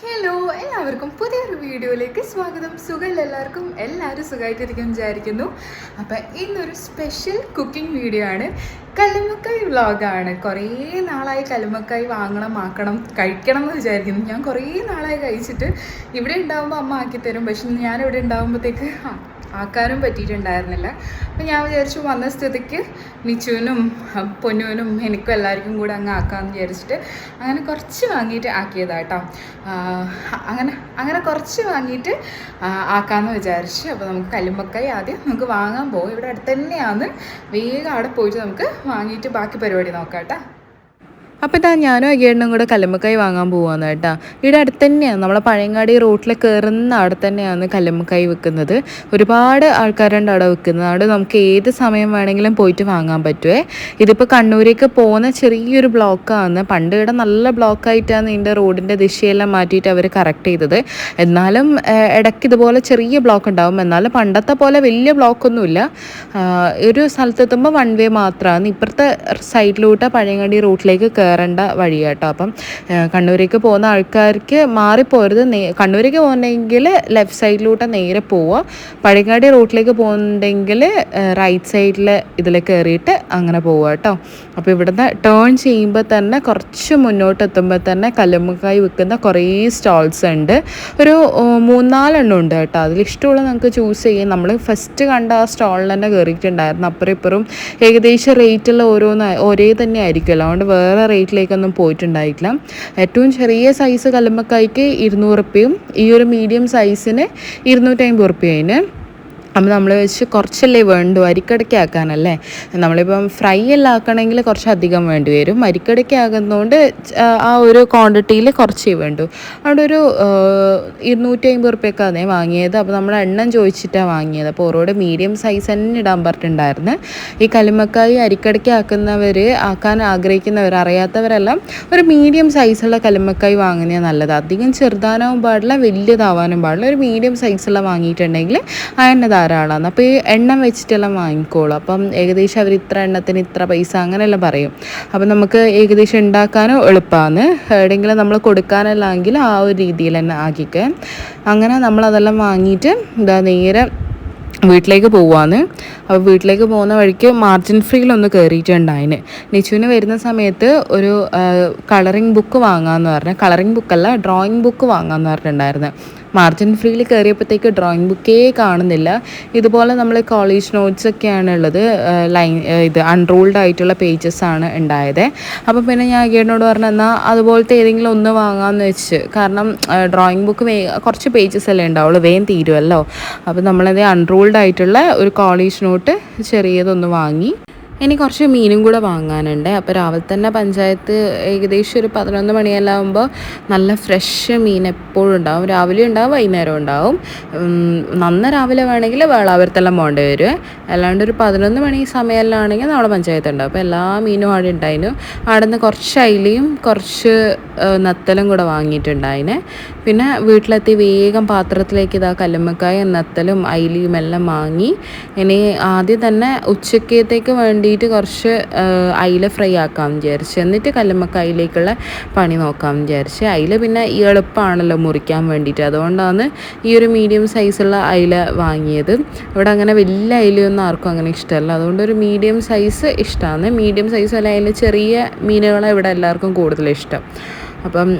Hello എല്ലാവർക്കും പുതിയൊരു വീഡിയോയിലേക്ക് സ്വാഗതം. സുഖമില്ല എല്ലാവർക്കും? എല്ലാവരും സുഖമായിട്ടിരിക്കും വിചാരിക്കുന്നു. അപ്പം ഇന്നൊരു സ്പെഷ്യൽ കുക്കിംഗ് വീഡിയോ ആണ്. കല്ലുമ്മക്കായ് വ്ളോഗാണ് കുറേ നാളായി കല്ലുമ്മക്കായ് വാങ്ങണം ആക്കണം കഴിക്കണം എന്ന് വിചാരിക്കുന്നു. ഞാൻ കുറേ നാളായി കഴിച്ചിട്ട് ഇവിടെ ഉണ്ടാകുമ്പോൾ അമ്മ ആക്കി തരും പക്ഷെ ഞാൻ ഇവിടെ ഉണ്ടാകുമ്പോഴത്തേക്ക് ആക്കാനും പറ്റിയിട്ടുണ്ടായിരുന്നില്ല. അപ്പം ഞാൻ വിചാരിച്ചു വന്ന സ്ഥിതിക്ക് മിച്ചുവിനും പൊന്നുവിനും എനിക്കും എല്ലാവർക്കും കൂടെ അങ്ങ് ആക്കാമെന്ന് വിചാരിച്ചിട്ട് അങ്ങനെ കുറച്ച് വാങ്ങിയിട്ട് ആക്കിയതാട്ടോ. അങ്ങനെ അങ്ങനെ കുറച്ച് വാങ്ങിയിട്ട് ആക്കാമെന്ന് വിചാരിച്ചു അപ്പോൾ നമുക്ക് കല്ലുമ്മക്കായി ആദ്യം നമുക്ക് വാങ്ങാൻ പോകും ഇവിടെ അടുത്ത് തന്നെയാണ്. വേഗം അവിടെ പോയിട്ട് നമുക്ക് വാങ്ങിയിട്ട് ബാക്കി പരിപാടി നോക്കാം കേട്ടോ. അപ്പോൾ ഇതാ ഞാനും അഗേണ്ണും കൂടെ കല്ലുമ്മക്കായി വാങ്ങാൻ പോവാന്ന് കേട്ടോ. ഇവിടെ അടുത്ത് തന്നെയാണ് നമ്മളെ പഴയങ്ങാടി റോട്ടിൽ കയറുന്ന അവിടെ തന്നെയാണ് കല്ലുമ്മക്കായി വിൽക്കുന്നത്. ഒരുപാട് ആൾക്കാരുണ്ട് അവിടെ വിൽക്കുന്നത്. അവിടെ നമുക്ക് ഏത് സമയം വേണമെങ്കിലും പോയിട്ട് വാങ്ങാൻ പറ്റുമേ ഇതിപ്പോൾ കണ്ണൂരേക്ക് പോകുന്ന ചെറിയൊരു ബ്ലോക്കാണ്. പണ്ട് ഇവിടെ നല്ല ബ്ലോക്കായിട്ടാണ് ഇതിന്റെ റോഡിന്റെ ദിശയെല്ലാം മാറ്റിയിട്ട് അവർ കറക്റ്റ് ചെയ്തത്. എന്നാലും ഇടയ്ക്ക് ഇതുപോലെ ചെറിയ ബ്ലോക്ക് ഉണ്ടാവും. എന്നാലും പണ്ടത്തെ പോലെ വലിയ ബ്ലോക്കൊന്നുമില്ല. ഒരു സ്ഥലത്തെത്തുമ്പോൾ വൺ വേ മാത്രമാണ് ഇപ്പുറത്തെ സൈഡിലോട്ട് പഴയങ്ങാടി റൂട്ടിലേക്ക് കയറേണ്ട വഴി കേട്ടോ. അപ്പം കണ്ണൂരേക്ക് പോകുന്ന ആൾക്കാർക്ക് മാറിപ്പോരുത്. കണ്ണൂരേക്ക് പോകുന്നെങ്കിൽ ലെഫ്റ്റ് സൈഡിലൂടെ നേരെ പോവുക പഴയങ്ങാടി റൂട്ടിലേക്ക് പോകുന്നുണ്ടെങ്കിൽ റൈറ്റ് സൈഡിൽ ഇതിൽ കയറിയിട്ട് അങ്ങനെ പോവുക കേട്ടോ. അപ്പോൾ ഇവിടുന്ന് ടേൺ ചെയ്യുമ്പോൾ തന്നെ കുറച്ച് മുന്നോട്ട് എത്തുമ്പോൾ തന്നെ കല്ലുമ്മക്കായി വിൽക്കുന്ന കുറേ സ്റ്റോൾസ് ഉണ്ട്. ഒരു മൂന്നാലെണ്ണം ഉണ്ട് കേട്ടോ. അതിൽ ഇഷ്ടമുള്ള നമുക്ക് ചൂസ് ചെയ്യാം. നമ്മൾ ഫസ്റ്റ് കണ്ട ആ സ്റ്റോളിൽ തന്നെ കയറിയിട്ടുണ്ടായിരുന്നു. അപ്പുറം ഇപ്പുറം ഏകദേശം റേറ്റുള്ള ഓരോന്ന് ഒരേ തന്നെ ആയിരിക്കുമല്ലോ. അതുകൊണ്ട് വേറെ റേറ്റിലേക്കൊന്നും പോയിട്ടുണ്ടായിട്ടില്ല. ഏറ്റവും ചെറിയ സൈസ് കല്ലുമ്മക്കായ്ക്ക് ഇരുന്നൂറ് റുപ്യയും ഈ ഒരു മീഡിയം സൈസിന് ഇരുന്നൂറ്റമ്പത് റുപ്യതിന് അപ്പോൾ നമ്മൾ വെച്ച് കുറച്ചല്ലേ വേണ്ടു? അരിക്കടയ്ക്ക് ആക്കാനല്ലേ? നമ്മളിപ്പം ഫ്രൈ എല്ലാം ആക്കണമെങ്കിൽ കുറച്ച് അധികം വേണ്ടി വരും. അരിക്കടയ്ക്ക് ആകുന്നതുകൊണ്ട് ആ ഒരു ക്വാണ്ടിറ്റിയിൽ കുറച്ചേ വേണ്ടു. അവിടെ ഒരു ഇരുന്നൂറ്റി അമ്പത് റുപ്യക്കാണ് വാങ്ങിയത്. അപ്പോൾ നമ്മൾ എണ്ണം ചോദിച്ചിട്ടാണ് വാങ്ങിയത്. അപ്പോൾ ഓരോട് മീഡിയം സൈസ് തന്നെ ഇടാൻ പറഞ്ഞിട്ടുണ്ടായിരുന്നു. ഈ കലിമക്കായി അരിക്കടയ്ക്ക് ആക്കുന്നവർ ആക്കാൻ ആഗ്രഹിക്കുന്നവർ അറിയാത്തവരെല്ലാം ഒരു മീഡിയം സൈസുള്ള കലിമക്കായി വാങ്ങുന്നതാണ് നല്ലത്. അധികം ചെറുതാനാവും പാടില്ല വലിയതാവാനും പാടില്ല. ഒരു മീഡിയം സൈസുള്ള വാങ്ങിയിട്ടുണ്ടെങ്കിൽ എണ്ണ ധാരാളമാണ് അപ്പോൾ ഈ എണ്ണം വെച്ചിട്ടെല്ലാം വാങ്ങിക്കോളൂ. അപ്പം ഏകദേശം അവർ ഇത്ര എണ്ണത്തിന് ഇത്ര പൈസ അങ്ങനെയെല്ലാം പറയും. അപ്പം നമുക്ക് ഏകദേശം ഉണ്ടാക്കാനോ എളുപ്പമാണ് എവിടെയെങ്കിലും നമ്മൾ കൊടുക്കാനല്ലെങ്കിൽ ആ ഒരു രീതിയിൽ തന്നെ ആക്കിക്ക്. അങ്ങനെ നമ്മളതെല്ലാം വാങ്ങിയിട്ട് എന്താ നേരെ വീട്ടിലേക്ക് പോവാന്ന്. അപ്പോൾ വീട്ടിലേക്ക് പോകുന്ന വഴിക്ക് മാർജിൻ ഫ്രീയിലൊന്ന് കയറിയിട്ടുണ്ടായിന് നിച്ചുവിന് വരുന്ന സമയത്ത് ഒരു കളറിംഗ് ബുക്ക് വാങ്ങാമെന്ന് പറഞ്ഞു. കളറിംഗ് ബുക്കല്ല ഡ്രോയിങ് ബുക്ക് വാങ്ങാമെന്ന് പറഞ്ഞിട്ടുണ്ടായിരുന്നു. മാർജിൻ ഫ്രീയിൽ കയറിയപ്പോഴത്തേക്ക് ഡ്രോയിങ് ബുക്കേ കാണുന്നില്ല. ഇതുപോലെ നമ്മൾ കോളേജ് നോട്ട്സ് ഒക്കെയാണ് ഉള്ളത്. ലൈൻ ഇത് അൺറൂൾഡ് ആയിട്ടുള്ള പേജസ് ആണ് ഉണ്ടായത്. അപ്പോൾ പിന്നെ ഞാൻ ഗേഡിനോട് പറഞ്ഞു എന്നാൽ അതുപോലത്തെ ഏതെങ്കിലും ഒന്ന് വാങ്ങാമെന്ന് വെച്ച്. കാരണം ഡ്രോയിങ് ബുക്ക് വേ കുറച്ച് പേജസ് അല്ലേ ഉണ്ടാവുള്ളൂ വേഗം തീരുമല്ലോ അപ്പോൾ നമ്മളത് അൺറൂൾഡ് ആയിട്ടുള്ള ഒരു കോളേജ് നോട്ട് ചെറിയതൊന്ന് വാങ്ങി. ഇനി കുറച്ച് മീനും കൂടെ വാങ്ങാനുണ്ട്. അപ്പോൾ രാവിലെ തന്നെ പഞ്ചായത്ത് ഏകദേശം ഒരു പതിനൊന്ന് മണിയെല്ലാം ആകുമ്പോൾ നല്ല ഫ്രഷ് മീൻ എപ്പോഴും ഉണ്ടാവും. രാവിലെ ഉണ്ടാവും വൈകുന്നേരം ഉണ്ടാവും. നന്ന രാവിലെ വേണമെങ്കിൽ വേളാവരത്തെല്ലാം പോകേണ്ടി വരും. അല്ലാണ്ട് ഒരു പതിനൊന്ന് മണി സമയമെല്ലാം ആണെങ്കിൽ നമ്മുടെ പഞ്ചായത്ത് ഉണ്ടാവും. അപ്പോൾ എല്ലാ മീനും അവിടെ ഉണ്ടായിരുന്നു അവിടെ നിന്ന് കുറച്ച് അയിലയും കുറച്ച് നത്തലും കൂടെ വാങ്ങിയിട്ടുണ്ടായിന്. പിന്നെ വീട്ടിലെത്തി വേഗം പാത്രത്തിലേക്ക് ഇതാ കല്ലുമ്മക്കായ നത്തലും അയിലിയും എല്ലാം വാങ്ങി ഇനി ആദ്യം തന്നെ ഉച്ചക്കത്തേക്ക് വേണ്ടിയിട്ട് കുറച്ച് അയില ഫ്രൈ ആക്കാം വിചാരിച്ച്. എന്നിട്ട് കല്ലുമ്മക്കായിലേക്കുള്ള പണി നോക്കാം വിചാരിച്ച്. അയില പിന്നെ ഈ എളുപ്പമാണല്ലോ മുറിക്കാൻ വേണ്ടിയിട്ട്. അതുകൊണ്ടാണ് ഈ ഒരു മീഡിയം സൈസുള്ള അയില വാങ്ങിയത്. ഇവിടെ അങ്ങനെ വലിയ അയിലയൊന്നും ആർക്കും അങ്ങനെ ഇഷ്ടമല്ല. അതുകൊണ്ട് ഒരു മീഡിയം സൈസ് ഇഷ്ടമാണ് മീഡിയം സൈസ് അല്ല അതിൽ ചെറിയ മീനുകളെ ഇവിടെ എല്ലാവർക്കും കൂടുതൽ ഇഷ്ടം. അപ്പം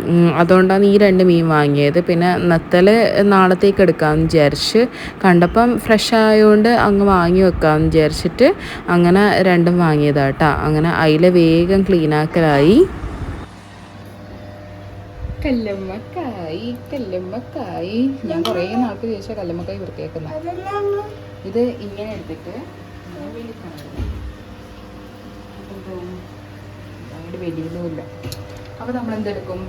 അതുകൊണ്ടാണ് ഈ രണ്ട് മീൻ വാങ്ങിയത്. പിന്നെ നത്തൽ നാളത്തേക്ക് എടുക്കാമെന്ന് വിചാരിച്ച് കണ്ടപ്പം ഫ്രഷ് ആയതുകൊണ്ട് അങ്ങ് വാങ്ങി വെക്കാമെന്ന് വിചാരിച്ചിട്ട് അങ്ങനെ രണ്ടും വാങ്ങിയതാട്ടാ അങ്ങനെ അയില വേഗം ക്ലീനാക്കലായി. കല്ലമ്മക്കായി കല്ലമ്മക്കായി. ഞാൻ കുറേ നാൾക്ക് ചോദിച്ചാൽ കല്ലമ്മക്കായി വൃത്തിയാക്കുന്ന. ഇത് ഇങ്ങനെ എടുത്തിട്ട് വലിയ വലിക്കണം. അപ്പോൾ നമ്മൾ എന്തെടുക്കും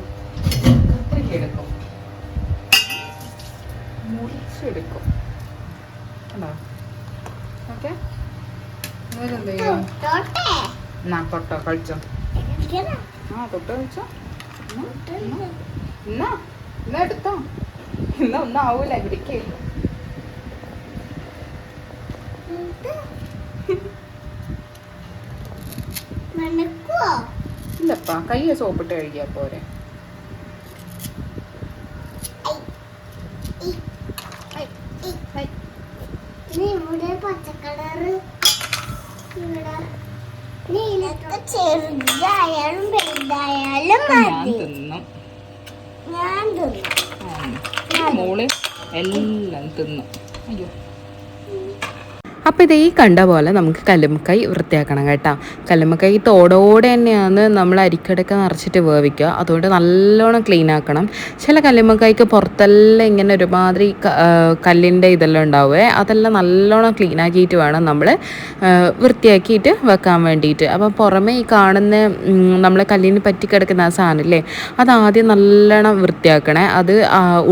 കത്രിക എടുക്കും മുറിച്ചെടുക്കും ഓക്കെ എന്നാ തൊട്ടോ കഴിച്ചോ. ആ തൊട്ടോ കഴിച്ചോ. എന്നാ, എന്നാ എടുത്തോ. എന്നാ ഒന്നും ആവൂല ഇവിടേക്ക്. മണക്കുവോ? ഇല്ലപ്പാ കൈ സോപ്പിട്ട് കഴുകിയാ പോരെ. ചെറുതായാലും വലുതായാലും മതി. ഞാൻ മോൾ എല്ലാം തിന്നും. അയ്യോ. അപ്പോൾ ഇത് ഈ കണ്ട പോലെ നമുക്ക് കല്ലുമ്മക്കായി വൃത്തിയാക്കണം കേട്ടോ. കല്ലുമ്മക്കായി തോടോടെ തന്നെയാണ് നമ്മൾ അരിക്കടക്ക നിറച്ചിട്ട് വേവിക്കുക. അതുകൊണ്ട് നല്ലോണം ക്ലീൻ ആക്കണം. ചില കല്ലുമ്മക്കായ്ക്ക് പുറത്തെല്ലാം ഇങ്ങനെ ഒരുമാതിരി കല്ലിന്റെ ഇതെല്ലാം ഉണ്ടാവുമേ അതെല്ലാം നല്ലോണം ക്ലീൻ ആക്കിയിട്ട് വേണം നമ്മൾ വൃത്തിയാക്കിയിട്ട് വെക്കാൻ വേണ്ടിയിട്ട്. അപ്പോൾ പുറമേ ഈ കാണുന്ന നമ്മളെ കല്ലിന് പറ്റി കിടക്കുന്ന ആ സാധനമില്ലേ അത് ആദ്യം നല്ലോണം വൃത്തിയാക്കണേ. അത്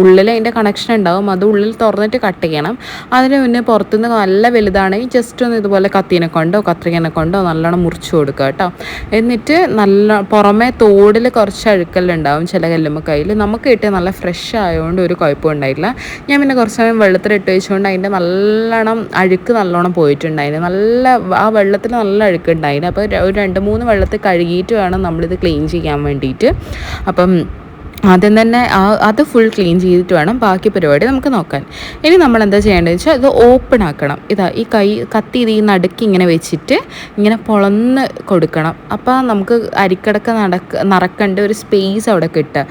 ഉള്ളിൽ അതിന്റെ കണക്ഷൻ ഉണ്ടാവും. അത് ഉള്ളിൽ തുറന്നിട്ട് കട്ട് ചെയ്യണം. അതിന് മുന്നേ പുറത്തുനിന്ന് നല്ല വലുതാണെങ്കിൽ ജസ്റ്റ് ഒന്ന് ഇതുപോലെ കത്തീനെ കൊണ്ടോ കത്രികനെ കൊണ്ടോ നല്ലോണം മുറിച്ച് കൊടുക്കുക കേട്ടോ. എന്നിട്ട് നല്ല പുറമേ തോടിൽ കുറച്ച് അഴുക്കലുണ്ടാവും ചില ചില കയ്യിൽ നമുക്ക് കിട്ടിയ നല്ല ഫ്രഷ് ആയതുകൊണ്ട് ഒരു കുഴപ്പം ഉണ്ടായില്ല. ഞാൻ പിന്നെ കുറച്ച് സമയം വെള്ളത്തിലിട്ട് വെച്ചുകൊണ്ട് അതിന്റെ നല്ലോണം അഴുക്ക് നല്ലോണം പോയിട്ടുണ്ടായിരുന്നു. നല്ല ആ വെള്ളത്തിൽ നല്ല അഴുക്കുണ്ടായിരുന്നു. അപ്പോൾ ഒരു രണ്ട് മൂന്ന് വെള്ളത്തിൽ കഴുകിയിട്ട് വേണം നമ്മളിത് ക്ലീൻ ചെയ്യാൻ വേണ്ടിയിട്ട്. അപ്പം ആദ്യം തന്നെ ആ അത് ഫുൾ ക്ലീൻ ചെയ്തിട്ട് വേണം ബാക്കി പരിപാടി നമുക്ക് നോക്കാൻ. ഇനി നമ്മൾ എന്താ ചെയ്യേണ്ടത് വെച്ചാൽ ഇത് ഓപ്പൺ ആക്കണം. ഇതാ ഈ കൈ കത്തി ഇത് ഈ നടുക്ക് ഇങ്ങനെ വെച്ചിട്ട് ഇങ്ങനെ പൊളന്ന് കൊടുക്കണം. അപ്പോൾ നമുക്ക് അരിക്കടക്ക നടക്ക നിറക്കേണ്ട ഒരു സ്പേസ് അവിടെ കിട്ടുക.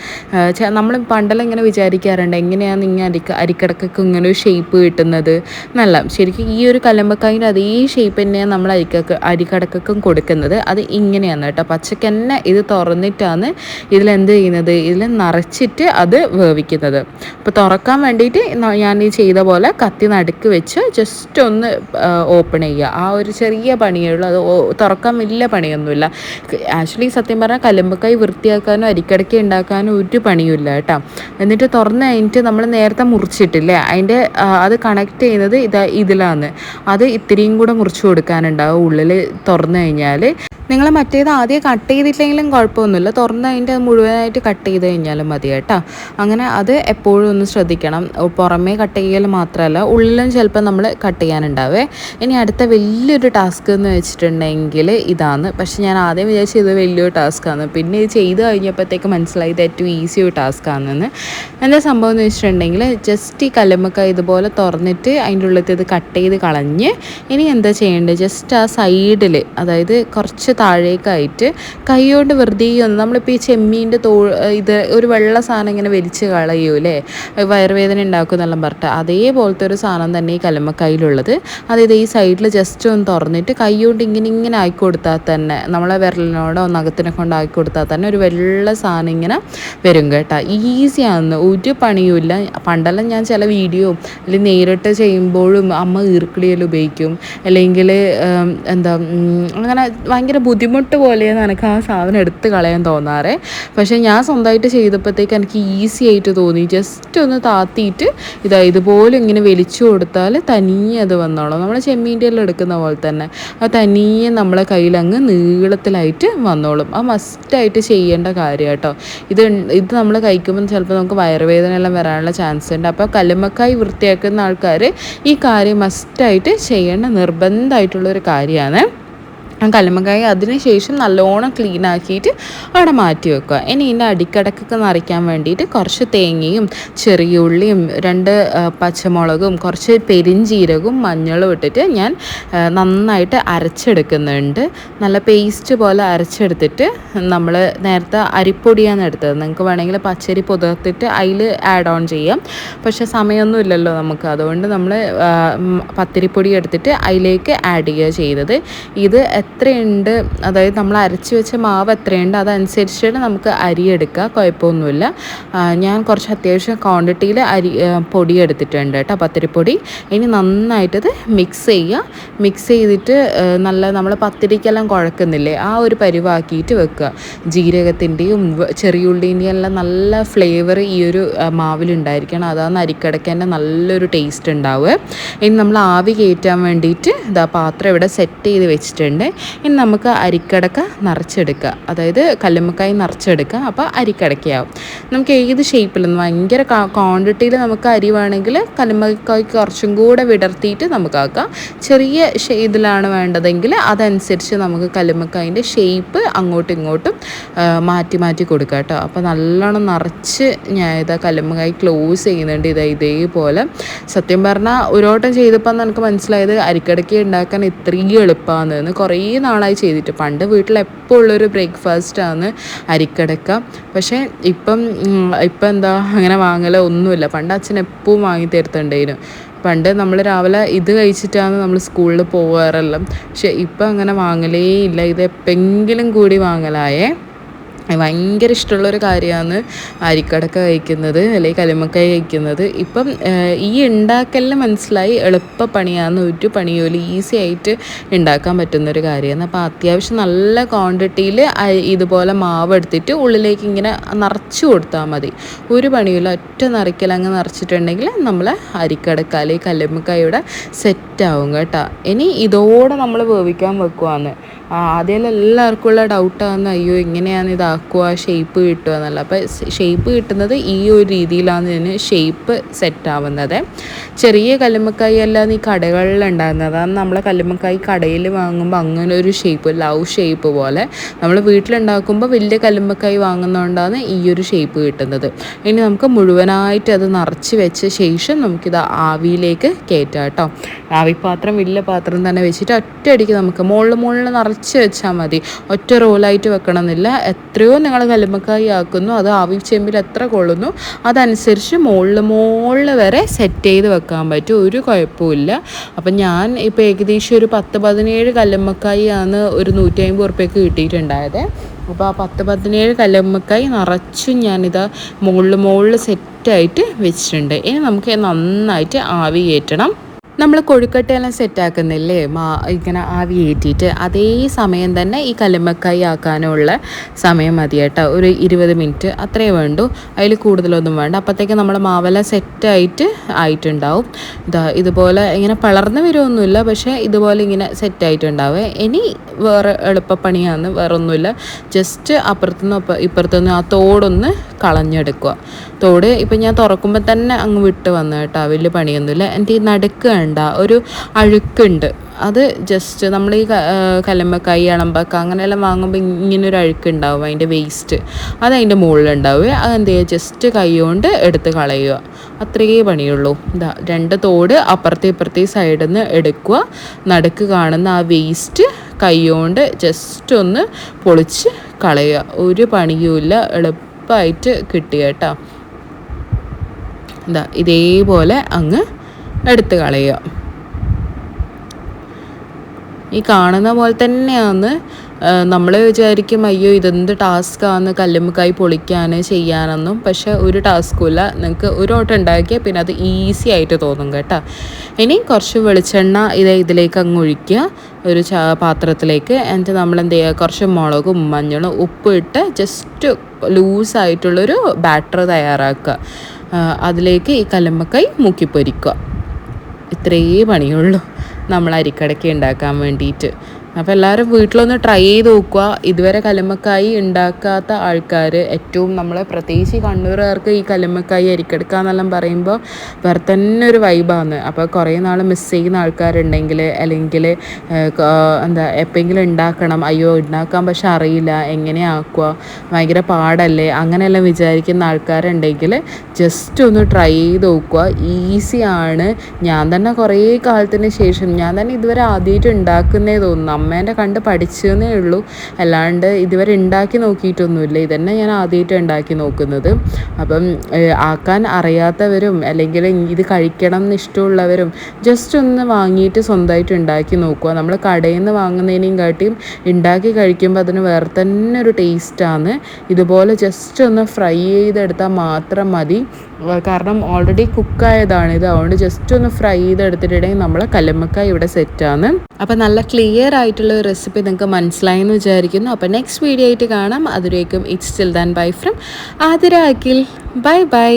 നമ്മൾ പണ്ടെല്ലാം ഇങ്ങനെ വിചാരിക്കാറുണ്ട് എങ്ങനെയാണ് ഇങ്ങനെ അരിക്ക അരിക്കടക്കൊക്കെ ഇങ്ങനെ ഒരു ഷേപ്പ് കിട്ടുന്നത് എന്നല്ല. ശരിക്കും ഈ ഒരു കലമ്പക്കായിന്റെ അതേ ഷേപ്പ് തന്നെയാണ് നമ്മൾ അരിക്കക്ക അരിക്കടക്കും കൊടുക്കുന്നത്. അത് ഇങ്ങനെയാണ് കേട്ടോ. പച്ചക്കെന്നെ ഇത് തുറന്നിട്ടാണ് ഇതിലെന്ത് ചെയ്യുന്നത്? ഇതിൽ നിറച്ചിട്ട് അത് വേവിക്കുന്നത്. അപ്പോൾ തുറക്കാൻ വേണ്ടിയിട്ട് ഞാൻ ഈ ചെയ്ത പോലെ കത്തി നടുക്ക് വെച്ച് ജസ്റ്റ് ഒന്ന് ഓപ്പൺ ചെയ്യുക. ആ ഒരു ചെറിയ പണിയേ ഉള്ളൂ. അത് തുറക്കാൻ വലിയ പണിയൊന്നുമില്ല. ആക്ച്വലി സത്യം പറഞ്ഞാൽ കലുമ്പക്കായി വൃത്തിയാക്കാനോ അരിക്കടക്കി ഉണ്ടാക്കാനോ ഒരു പണിയുമില്ല കേട്ടോ. എന്നിട്ട് തുറന്ന് കഴിഞ്ഞിട്ട് നമ്മൾ നേരത്തെ മുറിച്ചിട്ടില്ലേ? അതിന്റെ അത് കണക്ട് ചെയ്യുന്നത് ഇതാ ഇതിലാണ്. അത് ഇത്തിരിയും കൂടെ മുറിച്ചു കൊടുക്കാനുണ്ടാവും. ഉള്ളിൽ തുറന്നു കഴിഞ്ഞാൽ നിങ്ങൾ മറ്റേത് ആദ്യം കട്ട് ചെയ്തിട്ടില്ലെങ്കിലും കുഴപ്പമൊന്നുമില്ല. തുറന്ന് അതിന്റെ മുഴുവനായിട്ട് കട്ട് ചെയ്ത് കഴിഞ്ഞാലും മതി കേട്ടോ. അങ്ങനെ അത് എപ്പോഴും ഒന്ന് ശ്രദ്ധിക്കണം. പുറമേ കട്ട് ചെയ്യൽ മാത്രമല്ല ഉള്ളിലും ചിലപ്പോൾ നമ്മൾ കട്ട് ചെയ്യാനുണ്ടാവേ. ഇനി അടുത്ത വലിയൊരു ടാസ്ക് എന്ന് വെച്ചിട്ടുണ്ടെങ്കിൽ ഇതാണ്. പക്ഷെ ഞാൻ ആദ്യം വിചാരിച്ചത് ഇത് വലിയൊരു ടാസ്ക്കാണ് പിന്നെ ഇത് ചെയ്ത് കഴിഞ്ഞപ്പോഴത്തേക്ക് മനസ്സിലായി ഇത് ഏറ്റവും ഈസി ഒരു ടാസ്ക് ആണെന്ന്. എന്താ സംഭവം എന്ന് വെച്ചിട്ടുണ്ടെങ്കിൽ ജസ്റ്റ് ഈ കല്ലുമ്മക്ക ഇതുപോലെ തുറന്നിട്ട് അതിന്റെ ഉള്ളിൽ ഇത് കട്ട് ചെയ്ത് കളഞ്ഞ് ഇനി എന്താ ചെയ്യേണ്ടത്? ജസ്റ്റ് ആ സൈഡിൽ അതായത് കുറച്ച് താഴേക്കായിട്ട് കൈകൊണ്ട് വെറുതെ ഒന്ന് നമ്മളിപ്പോൾ ഈ ചെമ്മീന്റെ തോ ഇത് ഒരു വെള്ള സാധനം ഇങ്ങനെ വലിച്ച് കളയൂലേ? വയറുവേദന ഉണ്ടാക്കും എന്നെല്ലാം പറഞ്ഞിട്ട് അതേപോലത്തെ ഒരു സാധനം തന്നെ ഈ കലമ്മക്കായിലുള്ളത് അതായത് ഈ സൈഡിൽ ജസ്റ്റ് ഒന്ന് തുറന്നിട്ട് കൈ കൊണ്ട് ഇങ്ങനെ ഇങ്ങനെ ആക്കി കൊടുത്താൽ തന്നെ നമ്മളെ വിരലിനോടോ നഖത്തിനെ കൊണ്ട് ആക്കി കൊടുത്താൽ തന്നെ ഒരു വെള്ള സാധനം ഇങ്ങനെ വരും കേട്ടോ. ഈസിയാണെന്ന് ഒരു പണിയുമില്ല പണ്ടെല്ലാം ഞാൻ ചില വീഡിയോ അല്ലെങ്കിൽ നേരിട്ട് ചെയ്യുമ്പോഴും അമ്മ ഈർക്കിളിയെല്ലാം ഉപയോഗിക്കും. അല്ലെങ്കിൽ എന്താ അങ്ങനെ ഭയങ്കര ബുദ്ധിമുട്ട് പോലെയാണ് എനിക്ക് ആ സാധനം എടുത്ത് കളയാൻ തോന്നാറേ. പക്ഷേ ഞാൻ സ്വന്തമായിട്ട് ചെയ്തപ്പോഴത്തേക്ക് എനിക്ക് ഈസി ആയിട്ട് തോന്നി. ജസ്റ്റ് ഒന്ന് താത്തിയിട്ട് ഇതാ ഇതുപോലെ ഇങ്ങനെ വലിച്ചു കൊടുത്താൽ തനിയെ അത് വന്നോളും. നമ്മൾ ചെമ്മീന്റെ എല്ലാം എടുക്കുന്ന പോലെ തന്നെ. ആ തനിയെ നമ്മളെ കയ്യിലങ്ങ് നീളത്തിലായിട്ട് വന്നോളും. ആ മസ്റ്റായിട്ട് ചെയ്യേണ്ട കാര്യം കേട്ടോ. ഇത് ഇത് നമ്മൾ കഴിക്കുമ്പോൾ ചിലപ്പോൾ നമുക്ക് വയറുവേദന എല്ലാം വരാനുള്ള ചാൻസ് ഉണ്ട്. അപ്പോൾ കല്ലുമ്മക്കായി വൃത്തിയാക്കുന്ന ആൾക്കാർ ഈ കാര്യം മസ്റ്റായിട്ട് ചെയ്യേണ്ട നിർബന്ധമായിട്ടുള്ളൊരു കാര്യമാണ്. കല്ലുമ്മക്കായ അതിന് ശേഷം നല്ലോണം ക്ലീൻ ആക്കിയിട്ട് അവിടെ മാറ്റി വെക്കുക. ഇനി ഇതിന്റെ അടിക്കടക്കൊക്കെ നിറയ്ക്കാൻ വേണ്ടിയിട്ട് കുറച്ച് തേങ്ങയും ചെറിയ ഉള്ളിയും രണ്ട് പച്ചമുളകും കുറച്ച് പെരിഞ്ചീരകവും മഞ്ഞളും ഇട്ടിട്ട് ഞാൻ നന്നായിട്ട് അരച്ചെടുക്കുന്നുണ്ട്. നല്ല പേസ്റ്റ് പോലെ അരച്ചെടുത്തിട്ട് നമ്മൾ നേരത്തെ അരിപ്പൊടിയാണ് എടുത്തത്. നിങ്ങൾക്ക് വേണമെങ്കിൽ പച്ചരി പുതർത്തിട്ട് അതിൽ ആഡ് ഓൺ ചെയ്യാം. പക്ഷേ സമയമൊന്നും ഇല്ലല്ലോ നമുക്ക്. അതുകൊണ്ട് നമ്മൾ പത്തിരിപ്പൊടി എടുത്തിട്ട് അതിലേക്ക് ആഡ് ചെയ്യുക ചെയ്തത്. ഇത് എത്രയുണ്ട്? അതായത് നമ്മൾ അരച്ച് വെച്ച മാവ് എത്രയുണ്ട്? അതനുസരിച്ചിട്ട് നമുക്ക് അരി എടുക്കുക. കുഴപ്പമൊന്നുമില്ല. ഞാൻ കുറച്ച് അത്യാവശ്യം ക്വാണ്ടിറ്റിയിൽ അരി പൊടി എടുത്തിട്ടുണ്ട് കേട്ടോ പത്തിരിപ്പൊടി. ഇനി നന്നായിട്ടത് മിക്സ് ചെയ്യുക. മിക്സ് ചെയ്തിട്ട് നല്ല നമ്മൾ പത്തിരിക്കെല്ലാം കുഴക്കുന്നില്ലേ? ആ ഒരു പരിവാക്കിയിട്ട് വെക്കുക. ജീരകത്തിന്റെയും ചെറിയുള്ളിന്റെയും എല്ലാം നല്ല ഫ്ലേവർ ഈ ഒരു മാവിലുണ്ടായിരിക്കണം അതാണ് അരിക്കടക്കേന്റെ നല്ലൊരു ടേസ്റ്റ് ഉണ്ടാവുക. ഇനി നമ്മൾ ആവി കയറ്റാൻ വേണ്ടിയിട്ട് ഇതാ പാത്രം ഇവിടെ സെറ്റ് ചെയ്ത് വെച്ചിട്ടുണ്ട്. ഇനി നമുക്ക് അരിക്കടക്ക നിറച്ചെടുക്കുക. അതായത് കല്ലുമ്മക്കായി നിറച്ചെടുക്കുക. അപ്പോൾ അരിക്കടക്കയാവും. നമുക്ക് ഏത് ഷേപ്പിലൊന്നും ഭയങ്കര ക്വാണ്ടിറ്റിയിൽ നമുക്ക് അരി വേണമെങ്കിൽ കല്ലുമ്മക്കായ്ക്ക് കുറച്ചും കൂടെ വിടർത്തിയിട്ട് നമുക്കാക്കാം ചെറിയ ഇതിലാണ് വേണ്ടതെങ്കിൽ അതനുസരിച്ച് നമുക്ക് കല്ലുമ്മക്കായിന്റെ ഷേപ്പ് അങ്ങോട്ടും ഇങ്ങോട്ടും മാറ്റി മാറ്റി കൊടുക്കുക കേട്ടോ. അപ്പോൾ നല്ലോണം നിറച്ച് ഞാൻ ഇതാ കല്ലുമ്മക്കായി ക്ലോസ് ചെയ്യുന്നുണ്ട്. ഇതാ ഇതേപോലെ. സത്യം പറഞ്ഞാൽ ഒരു വട്ടം ചെയ്തപ്പോൾ നമുക്ക് മനസ്സിലായത് അരിക്കടക്കി ഉണ്ടാക്കാൻ ഇത്രയും എളുപ്പമാണെന്ന്. കുറേ നാളായി ചെയ്തിട്ട്. പണ്ട് എപ്പോൾ ഉള്ളൊരു ബ്രേക്ക്ഫാസ്റ്റാണ് അരിക്കടക്ക. പക്ഷേ ഇപ്പം ഇപ്പം എന്താ അങ്ങനെ വാങ്ങല ഒന്നുമില്ല. പണ്ട് അച്ഛൻ എപ്പോഴും വാങ്ങി തരുത്തുണ്ടായിരുന്നു പണ്ട് നമ്മൾ രാവിലെ ഇത് കഴിച്ചിട്ടാണ് നമ്മൾ സ്കൂളിൽ പോകാറെല്ലാം പക്ഷെ ഇപ്പം അങ്ങനെ വാങ്ങലേ ഇല്ല. ഇത് എപ്പെങ്കിലും കൂടി വാങ്ങലായേ. ഭയങ്കര ഇഷ്ടമുള്ളൊരു കാര്യമാണ് അരിക്കടക്ക കഴിക്കുന്നത് അല്ലെങ്കിൽ കലിമക്കായ കഴിക്കുന്നത്. ഇപ്പം ഈ ഉണ്ടാക്കലിൽ മനസ്സിലായി എളുപ്പ പണിയാന്ന് ഒരു പണിയോലും ഈസി ആയിട്ട് ഉണ്ടാക്കാൻ പറ്റുന്നൊരു കാര്യമാണ്. അപ്പോൾ അത്യാവശ്യം നല്ല ക്വാണ്ടിറ്റിയിൽ ഇതുപോലെ മാവ് എടുത്തിട്ട് ഉള്ളിലേക്ക് ഇങ്ങനെ നിറച്ച് കൊടുത്താൽ മതി. ഒരു പണിയില്ല ഒറ്റ നിറയ്ക്കൽ അങ്ങ് നിറച്ചിട്ടുണ്ടെങ്കിൽ നമ്മൾ അരിക്കടക്ക അല്ലെങ്കിൽ കല്ലുമ്മക്കായുടെ സെറ്റാവും കേട്ടോ. ഇനി ഇതോടെ നമ്മൾ വേവിക്കാൻ വെക്കുവാന്ന്. ആദ്യം എല്ലാവർക്കും ഉള്ള ഡൗട്ടാണ് അയ്യോ എങ്ങനെയാണ് ഇതാക്കുക ഷേപ്പ് കിട്ടുക എന്നല്ല. അപ്പോൾ ഷേപ്പ് കിട്ടുന്നത് ഈ ഒരു രീതിയിലാണ് ഇതിന് ഷേപ്പ് സെറ്റ് ആവുന്നത്. ചെറിയ കല്ലുമ്മക്കായി എല്ലാം ഈ കടകളിൽ ഉണ്ടാകുന്നത് അതാണ് നമ്മളെ കല്ലുമ്മക്കായി കടയിൽ വാങ്ങുമ്പോൾ അങ്ങനെ ഒരു ഷേപ്പ് ലവ് ഷേപ്പ് പോലെ നമ്മൾ വീട്ടിലുണ്ടാക്കുമ്പോൾ വലിയ കല്ലുമ്മക്കായി വാങ്ങുന്നതുകൊണ്ടാണ് ഈ ഒരു ഷേപ്പ് കിട്ടുന്നത്. ഇനി നമുക്ക് മുഴുവനായിട്ട് അത് നിറച്ച് വെച്ച ശേഷം നമുക്കിത് ആവിയിലേക്ക് കയറ്റാം കേട്ടോ. ആവിപ്പാത്രം വലിയ പാത്രം തന്നെ വെച്ചിട്ട് ഒറ്റയടിക്ക് നമുക്ക് മുകളിൽ മുകളിൽ നിറച്ച് വെച്ചാൽ മതി. ഒറ്റ റോളായിട്ട് വെക്കണമെന്നില്ല. എത്രയോ നിങ്ങൾ കല്ലുമ്മക്കായി ആക്കുന്നു. അത് ആവി ചെമ്പിൽ എത്ര കൊള്ളുന്നു? അതനുസരിച്ച് മുകളിൽ മുകളിൽ വരെ സെറ്റ് ചെയ്ത് വെക്കാൻ പറ്റും. ഒരു കുഴപ്പമില്ല അപ്പം ഞാൻ ഇപ്പോൾ ഏകദേശം ഒരു പത്ത് പതിനേഴ് കല്ലുമ്മക്കായി ആണ് ഒരു നൂറ്റി അമ്പത് ഉറുപ്പ്യക്ക് കിട്ടിയിട്ടുണ്ടായത്. അപ്പോൾ ആ പത്ത് പതിനേഴ് കല്ലുമ്മക്കായി നിറച്ചും ഞാനിത് മുകളിൽ മുകളിൽ സെറ്റായിട്ട് വെച്ചിട്ടുണ്ട്. ഇനി നമുക്ക് നന്നായിട്ട് ആവി കയറ്റണം. നമ്മൾ കൊഴുക്കട്ടയെല്ലാം സെറ്റാക്കുന്നില്ലേ? മാ ഇങ്ങനെ ആവി ഏറ്റിയിട്ട് അതേ സമയം തന്നെ ഈ കല്ലുമ്മക്കായി ആക്കാനുള്ള സമയം മതി കേട്ടോ. ഒരു ഇരുപത് മിനിറ്റ് അത്രേ വേണ്ടൂ. അതിൽ കൂടുതലൊന്നും വേണ്ട. അപ്പോഴത്തേക്ക് നമ്മൾ മാവെല്ലാം സെറ്റായിട്ട് ആയിട്ടുണ്ടാവും. ഇതാ ഇതുപോലെ ഇങ്ങനെ പളർന്നു വരുമൊന്നുമില്ല പക്ഷേ ഇതുപോലെ ഇങ്ങനെ സെറ്റായിട്ടുണ്ടാവുക ഇനി വേറെ എളുപ്പപ്പണിയാണ് വേറെ ഒന്നുമില്ല ജസ്റ്റ് അപ്പുറത്തുനിന്ന് അപ്പ ഇപ്പുറത്തുനിന്ന് ആ തോടൊന്ന് കളഞ്ഞെടുക്കുക. തോട് ഇപ്പം ഞാൻ തുറക്കുമ്പോൾ തന്നെ അങ്ങ് വിട്ട് വന്നു കേട്ടോ. വലിയ പണിയൊന്നുമില്ല. എന്റെ ഈ നടുക്ക് കണ്ട ഒരു അഴുക്കുണ്ട്. അത് ജസ്റ്റ് നമ്മൾ ഈ കലമ്പക്കായി അളമ്പക്ക അങ്ങനെയെല്ലാം വാങ്ങുമ്പോൾ ഇങ്ങനെ ഒരു അഴുക്കുണ്ടാവും അതിന്റെ വേസ്റ്റ് അത് അതിന്റെ മുകളിലുണ്ടാവുക. അതെന്ത് ചെയ്യുക? ജസ്റ്റ് കൈ കൊണ്ട് എടുത്ത് കളയുക. അത്രയേ പണിയുള്ളൂ. ഇതാ രണ്ട് തോട് അപ്പുറത്തെ ഇപ്പുറത്തെ സൈഡിൽ നിന്ന് എടുക്കുക. നടുക്ക് കാണുന്ന ആ വേസ്റ്റ് കൈ കൊണ്ട് ജസ്റ്റ് ഒന്ന് പൊളിച്ച് കളയുക. ഒരു പണിയുമില്ല. എളുപ്പമായിട്ട് കിട്ടുക കേട്ടോ. ഇതാ ഇതേപോലെ അങ്ങ് എടുത്ത് കളയുക. ഈ കാണുന്ന പോലെ തന്നെയാണ് നമ്മൾ വിചാരിക്കും അയ്യോ ഇതെന്ത് ടാസ്ക്കാണ് കല്ലുമ്മക്കായി പൊളിക്കാൻ ചെയ്യാനൊന്നും. പക്ഷെ ഒരു ടാസ്കും ഇല്ല നിങ്ങൾക്ക് ഒരു ഓട്ടം ഉണ്ടാക്കിയാൽ പിന്നെ അത് ഈസി ആയിട്ട് തോന്നും കേട്ടോ. ഇനി കുറച്ച് വെളിച്ചെണ്ണ ഇത് ഇതിലേക്ക് അങ്ങ് ഒഴിക്കുക ഒരു ചാ പാത്രത്തിലേക്ക്. എന്നിട്ട് നമ്മൾ എന്ത് ചെയ്യുക കുറച്ച് മുളകും മഞ്ഞളും ഉപ്പും ഇട്ട് ജസ്റ്റ് ലൂസായിട്ടുള്ളൊരു ബാറ്റർ തയ്യാറാക്കുക. അതിലേക്ക് ഈ കല്ലുമ്മക്കായി മുക്കിപ്പൊരിക്കുക. ഇത്രയേ പണിയുള്ളൂ. നമ്മൾ അരിക്കടക്കി ഉണ്ടാക്കാൻ വേണ്ടിയിട്ട്. അപ്പോൾ എല്ലാവരും വീട്ടിലൊന്ന് ട്രൈ ചെയ്ത് നോക്കുക. ഇതുവരെ കല്ലുമ്മക്കായി ഉണ്ടാക്കാത്ത ആൾക്കാർ ഏറ്റവും നമ്മൾ പ്രത്യേകിച്ച് കണ്ണൂരുകാർക്ക് ഈ കല്ലുമ്മക്കായി അരിക്കെടുക്കുക എന്നെല്ലാം പറയുമ്പോൾ വേറെ തന്നെ ഒരു വൈബാണ് അപ്പോൾ കുറേ നാൾ മിസ് ചെയ്യുന്ന ആൾക്കാരുണ്ടെങ്കിൽ അല്ലെങ്കിൽ എന്താ എപ്പോഴെങ്കിലും ഉണ്ടാക്കണം. അയ്യോ ഉണ്ടാക്കാൻ പക്ഷെ അറിയില്ല. എങ്ങനെ ആക്കുക? ഭയങ്കര പാടല്ലേ? അങ്ങനെയെല്ലാം വിചാരിക്കുന്ന ആൾക്കാരുണ്ടെങ്കിൽ ജസ്റ്റ് ഒന്ന് ട്രൈ ചെയ്ത് നോക്കുക. ഈസിയാണ് ഞാൻ തന്നെ കുറേ കാലത്തിന് ശേഷം ഞാൻ തന്നെ ഇതുവരെ ആദ്യമായിട്ട് ഉണ്ടാക്കുന്നേ തോന്നുന്നു. അമ്മേന്റെ കണ്ട് പഠിച്ചതേ ഉള്ളൂ. അല്ലാണ്ട് ഇതുവരെ ഉണ്ടാക്കി നോക്കിയിട്ടൊന്നുമില്ല. ഇതന്നെ ഞാൻ ആദ്യമായിട്ട് ഉണ്ടാക്കി നോക്കുന്നത്. അപ്പം ആക്കാൻ അറിയാത്തവരും അല്ലെങ്കിൽ ഇത് കഴിക്കണം എന്ന് ഇഷ്ടമുള്ളവരും ജസ്റ്റ് ഒന്ന് വാങ്ങിയിട്ട് സ്വന്തമായിട്ട് ഉണ്ടാക്കി നോക്കുക. നമ്മൾ കടയിൽ നിന്ന് വാങ്ങുന്നതിനെയും കാട്ടിയും ഉണ്ടാക്കി കഴിക്കുമ്പോൾ അതിന് വേറെ തന്നെ ഒരു ടേസ്റ്റാണ് ഇതുപോലെ ജസ്റ്റ് ഒന്ന് ഫ്രൈ ചെയ്തെടുത്താൽ മാത്രം മതി. കാരണം ഓൾറെഡി കുക്ക് ആയതാണ്. ഇത് അതുകൊണ്ട് ജസ്റ്റ് ഒന്ന് ഫ്രൈ ചെയ്തെടുത്തിട്ടുണ്ടെങ്കിൽ നമ്മളെ കല്ലുമ്മക്കായ ഇവിടെ സെറ്റാണ് അപ്പോൾ നല്ല ക്ലിയർ ആയിട്ടുള്ള ഒരു റെസിപ്പി നിങ്ങൾക്ക് മനസ്സിലായി എന്ന് വിചാരിക്കുന്നു. അപ്പോൾ നെക്സ്റ്റ് വീഡിയോ ആയിട്ട് കാണാം. അതുവരേക്കും it's still then bye from Athira Akhil bye bye